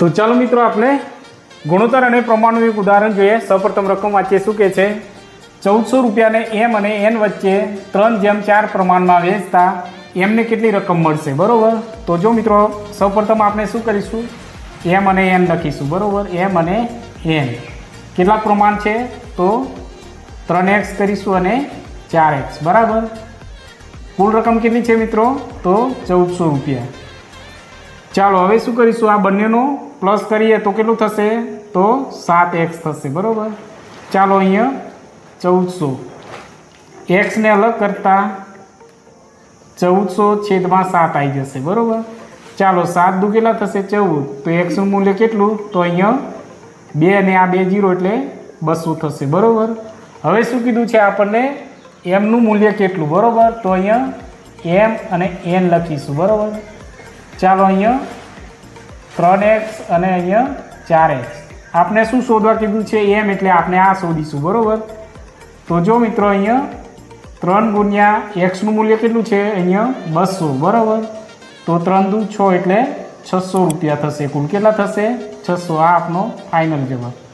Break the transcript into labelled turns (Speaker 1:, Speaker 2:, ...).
Speaker 1: તો ચાલો મિત્રો આપણે ગુણોત્તર અને પ્રમાણનું એક ઉદાહરણ જોઈએ. સૌપ્રથમ રકમ વાંચીએ શું કહે છે? ચૌદસો રૂપિયાને એમ અને એન વચ્ચે ત્રણ જેમ ચાર પ્રમાણમાં વેચતા એમને કેટલી રકમ મળશે? બરાબર? તો જો મિત્રો, સૌપ્રથમ આપણે શું કરીશું? એમ અને એન લખીશું. બરાબર? એમ અને એન. કેટલા પ્રમાણ છે? તો ત્રણ એક્સ કરીશું અને ચાર એક્સ. બરાબર? કુલ રકમ કેટલી છે મિત્રો? તો ચૌદસો રૂપિયા. ચાલો, હવે શું કરીશું? આ બંનેનો પ્લસ કરીએ તો કેટલું થશે? તો સાત એક્સ થશે, બરાબર? ચાલો, અહીંયા ચૌદસો. એક્સને અલગ કરતાં ચૌદસો છેદમાં સાત આવી જશે, બરાબર? ચાલો, સાત દુ કેટલા થશે? ચૌદ. તો એક્સનું મૂલ્ય કેટલું? તો અહીંયા બે અને આ બે જીરો એટલે બસો થશે, બરાબર? હવે શું કીધું છે આપણને? એમનું મૂલ્ય કેટલું, બરાબર? તો અહીંયા એમ અને એન લખીશું, બરાબર? ચાલો અહીંયા ત્રણ એક્સ અને અહીંયા ચાર એક્સ આપણે શું શોધવા કીધું છે એમ એટલે આપણે આ શોધીશું, બરાબર? તો જો મિત્રો અહીંયા ત્રણ ગુણ્યા એક્સનું મૂલ્ય કેટલું છે? અહીંયા બસો, બરાબર? તો ત્રણ દુ છ એટલે છસો રૂપિયા થશે. કુલ કેટલા થશે? છસો. આ આપનો ફાઇનલ જવાબ.